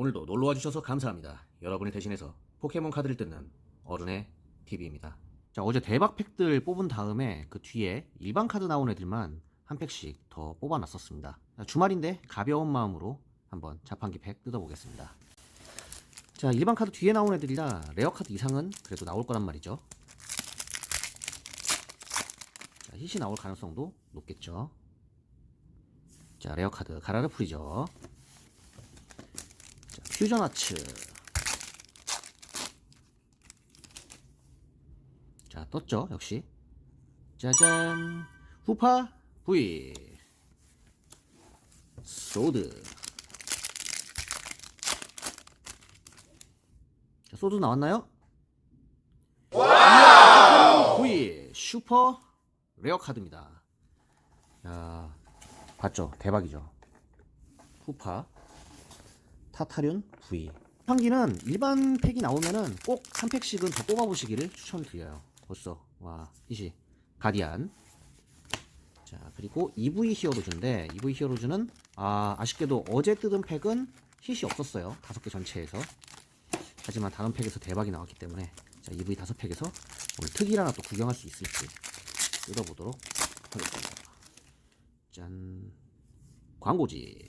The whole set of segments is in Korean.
오늘도 놀러와 주셔서 감사합니다. 여러분이 대신해서 포켓몬 카드를 뜯는 어른의 TV입니다. 자, 어제 대박 팩들 뽑은 다음에 그 뒤에 일반 카드 나온 애들만 한 팩씩 더 뽑아놨었습니다. 자, 주말인데 가벼운 마음으로 한번 자판기 팩 뜯어보겠습니다. 자, 일반 카드 뒤에 나온 애들이라 레어 카드 이상은 그래도 나올 거란 말이죠. 자, hit이 나올 가능성도 높겠죠. 자, 레어 카드 가라르 풀이죠. 자, 퓨전 아츠. 자, 떴죠, 역시. 짜잔. 후파 V. 소드. 자, 소드 나왔나요? 와! V 슈퍼 레어 카드입니다. 야, 봤죠? 대박이죠. 후파 타타륜 V 한기는 일반 팩이 나오면은 꼭한 팩씩은 더 뽑아보시기를 추천드려요. 벌써. 와 이시. 가디안. 자 그리고 EV 히어로즈인데 EV 히어로즈는 아 아쉽게도 어제 뜯은 팩은 hit이 없었어요. 다섯 개 전체에서. 하지만 다른 팩에서 대박이 나왔기 때문에 자 EV 다섯 팩에서 오늘 특일 하나 또 구경할 수 있을지 뜯어보도록 하겠습니다. 짠. 광고지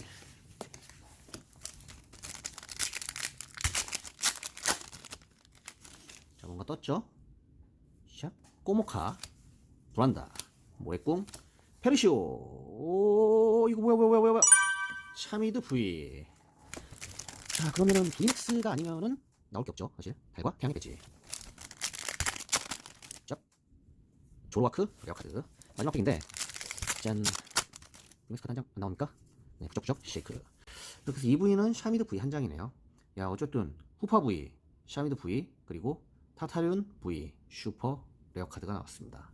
자 뭔가 떴죠? 샵 꼬모카. 브란다. 모에꿍. 페르시오. 오 이거 뭐야 뭐야 뭐야 뭐야. 샤미드 V 자 그러면은 비닉스가 아니면은 나올 게 없죠 사실. 달과 태양이겠지. 짭 조로와크 레어카드. 마지막 팩인데. 짠. 비닉스 카드 한장 나옵니까? 네 부적부적. 쉐이크. 이렇게 해서 EV는 샤미드 V 한 장이네요. 야 어쨌든 후파 V 샤미드 V 그리고 타타륜 V 슈퍼 레어 카드가 나왔습니다